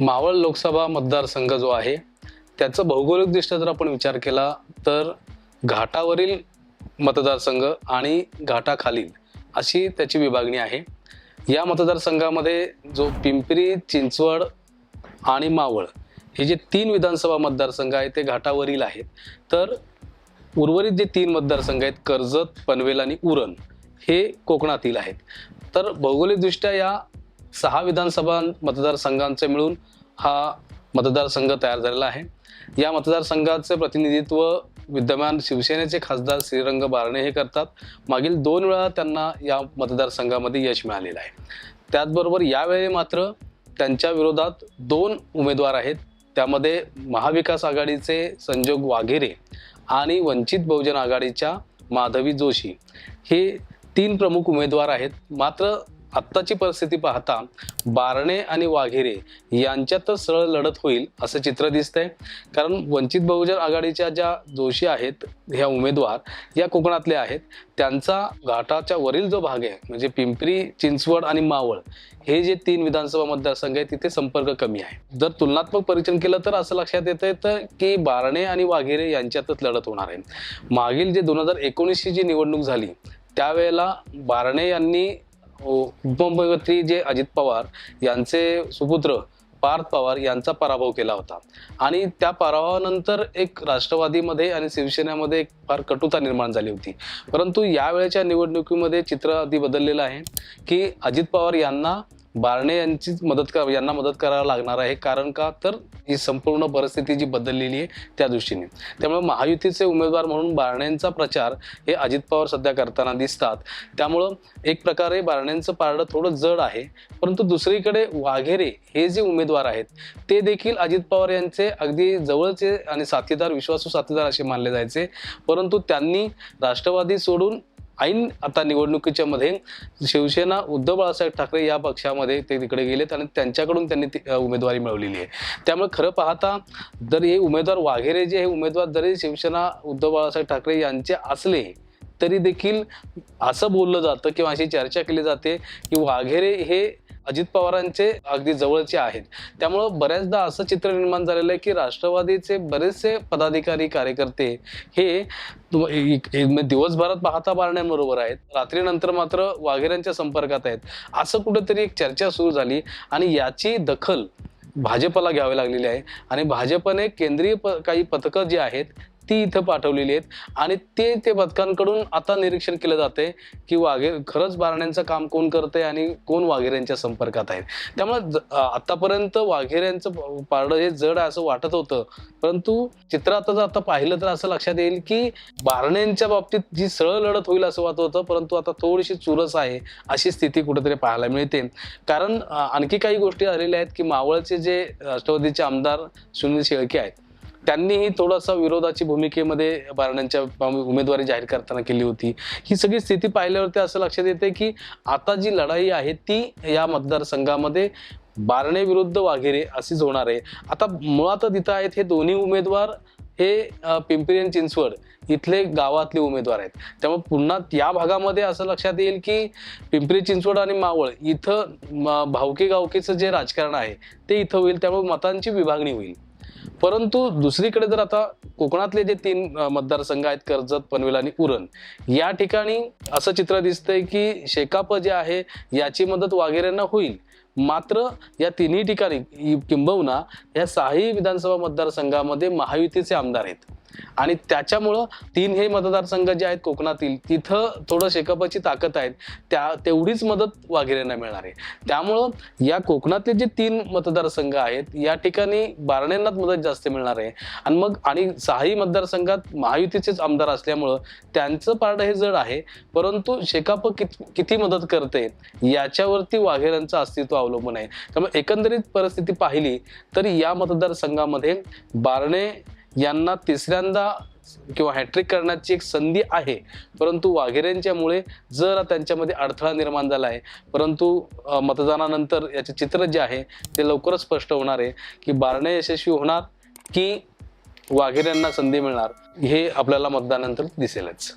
मावळ लोकसभा मतदारसंघ जो आहे त्याचं भौगोलिकदृष्ट्या जर आपण विचार केला तर घाटावरील मतदारसंघ आणि घाटाखालील अशी त्याची विभागणी आहे. या मतदारसंघामध्ये जो पिंपरी चिंचवड आणि मावळ हे जे तीन विधानसभा मतदारसंघ आहेत ते घाटावरील आहेत. तर उर्वरित जे तीन मतदारसंघ आहेत कर्जत पनवेल आणि उरण हे कोकणातील आहेत. तर भौगोलिकदृष्ट्या या सहा विधानसभा मतदारसंघांचे मिळून हा मतदारसंघ तयार झालेला आहे. या मतदारसंघाचे प्रतिनिधित्व विद्यमान शिवसेनेचे खासदार श्रीरंग बारणे हे करतात. मागील दोन वेळा त्यांना या मतदारसंघामध्ये यश मिळालेलं आहे. त्याचबरोबर यावेळी मात्र त्यांच्या विरोधात दोन उमेदवार आहेत. त्यामध्ये महाविकास आघाडीचे संजोग वाघेरे आणि वंचित बहुजन आघाडीच्या माधवी जोशी. हे तीन प्रमुख उमेदवार आहेत. मात्र आत्ताची परिस्थिती पाहता बारणे आणि वाघेरे यांच्यातच सरळ लढत होईल असं चित्र दिसतंय. कारण वंचित बहुजन आघाडीच्या ज्या जोशी आहेत ह्या उमेदवार या कोकणातल्या आहेत त्यांचा घाटाच्या वरील जो भाग आहे म्हणजे पिंपरी चिंचवड आणि मावळ हे जे तीन विधानसभा मतदारसंघ आहेत तिथे संपर्क कमी आहे. जर तुलनात्मक परीक्षण केलं तर असं लक्षात येतं तर की बारणे आणि वाघेरे यांच्यातच लढत होणार आहे. मागील जे दोन हजार एकोणीसची जी निवडणूक झाली त्यावेळेला बारणे यांनी उपमुख्यमंत्री जे अजित पवार यांचे सुपुत्र पार्थ पवार यांचा पराभव केला होता. आणि त्या पराभवानंतर एक राष्ट्रवादीमध्ये आणि शिवसेनेमध्ये एक फार कटुता निर्माण झाली होती. परंतु यावेळेच्या निवडणुकीमध्ये चित्र अगदी बदललेलं आहे की अजित पवार यांना बारणे यांचीच मदत कर यांना मदत करायला लागणार आहे. कारण का? तर ही संपूर्ण परिस्थिती जी बदललेली आहे त्या दृष्टीने. त्यामुळे महायुतीचे उमेदवार म्हणून बारण्यांचा प्रचार हे अजित पवार सध्या करताना दिसतात. त्यामुळं एक प्रकारे बारण्यांचं पारडं थोडं जड आहे. परंतु दुसरीकडे वाघेरे हे जे उमेदवार आहेत ते देखील अजित पवार यांचे अगदी जवळचे आणि साथीदार विश्वासू साथीदार असे मानले जायचे. परंतु त्यांनी राष्ट्रवादी सोडून ऐन आता निवडणुकीच्या मध्ये शिवसेना उद्धव बाळासाहेब ठाकरे या पक्षामध्ये ते तिकडे गेलेत आणि त्यांच्याकडून त्यांनी ती, उमेदवारी मिळवलेली आहे. त्यामुळे खरं पाहता जर हे उमेदवार वाघेरे जे हे उमेदवार जरी शिवसेना उद्धव बाळासाहेब ठाकरे यांचे असले तरी देखील असं बोललं जातं किंवा अशी चर्चा केली जाते की वाघेरे हे अजित पवारांचे अगदी जवळचे आहेत. त्यामुळं बऱ्याचदा असं चित्र निर्माण झालेलं आहे की राष्ट्रवादीचे बरेचसे पदाधिकारी कार्यकर्ते हे म्हणजे दिवसभरात पाहता बारण्यांबरोबर आहेत. रात्रीनंतर मात्र वाघेऱ्यांच्या संपर्कात आहेत. असं कुठेतरी एक चर्चा सुरू झाली आणि याची दखल भाजपला घ्यावी लागलेली आहे. आणि भाजपने केंद्रीय प काही पथकं जी आहेत ती इथं पाठवलेली आहेत. आणि ते ते पथकांकडून आता निरीक्षण केलं जाते की वाघे खरंच बारण्यांचं काम कोण करतंय आणि कोण वाघेऱ्यांच्या संपर्कात आहेत. त्यामुळे ज- आतापर्यंत वाघेऱ्यांचं पारडं हे जड आहे असं वाटत होतं. परंतु चित्र आता जर आता पाहिलं तर असं लक्षात येईल की बारण्यांच्या बाबतीत जी सरळ लढत होईल असं वाटत होतं. परंतु आता थोडीशी चुरस आहे अशी स्थिती कुठेतरी पाहायला मिळते. कारण आणखी काही गोष्टी आलेल्या आहेत की मावळचे जे राष्ट्रवादीचे आमदार सुनील शेळके आहेत त्यांनीही थोडासा विरोधाची भूमिकेमध्ये बारण्यांच्या उमेदवारी जाहीर करताना केली होती. ही सगळी स्थिती पाहिल्यावरती असं लक्षात येते की आता जी लढाई आहे ती या मतदारसंघामध्ये बारणे विरुद्ध वाघेरे अशीच होणार आहे. आता मुळात तिथं आहेत हे दोन्ही उमेदवार हे पिंपरी आणि चिंचवड इथले गावातले उमेदवार आहेत. त्यामुळे पुन्हा या भागामध्ये असं लक्षात येईल की पिंपरी चिंचवड आणि मावळ इथं म- गावकेचं जे राजकारण आहे ते इथं होईल त्यामुळे मतांची विभागणी होईल. परंतु दुसरीकडे जर आता कोकणातले जे तीन मतदारसंघ आहेत कर्जत पनवेल आणि उरण या ठिकाणी असं चित्र दिसतंय की शेकाप जे आहे याची मदत वाघेऱ्यांना होईल. मात्र या तिन्ही ठिकाणी किंबहुना या सहाही विधानसभा मतदारसंघामध्ये महायुतीचे आमदार आहेत. आणि त्याच्यामुळं तीन हे मतदारसंघ जे आहेत कोकणातील तिथं थोडं शेकापाची ताकद आहेत. त्या तेवढीच मदत वाघेऱ्यांना मिळणार आहे. त्यामुळं या कोकणातले जे तीन मतदारसंघ आहेत या ठिकाणी बारण्यांनाच मदत जास्त मिळणार आहे. आणि मग आणि सहाही मतदारसंघात महायुतीचेच आमदार असल्यामुळं त्यांचं पारडं हे जड आहे. परंतु शेकाप कित किती मदत करते याच्यावरती वाघेऱ्यांचं अस्तित्व अवलंबून आहे. त्यामुळे एकंदरीत परिस्थिती पाहिली तर या मतदारसंघामध्ये बारणे यांना तिसऱ्यांदा किंवा हॅट्रिक करण्याची एक संधी आहे. परंतु वाघेऱ्यांच्यामुळे जर त्यांच्यामध्ये अडथळा निर्माण झाला आहे परंतु मतदानानंतर याचे चित्र जे आहे ते लवकरच स्पष्ट होणार आहे की बारणे यशस्वी होणार की वाघेऱ्यांना संधी मिळणार हे आपल्याला मतदानानंतर दिसेलच.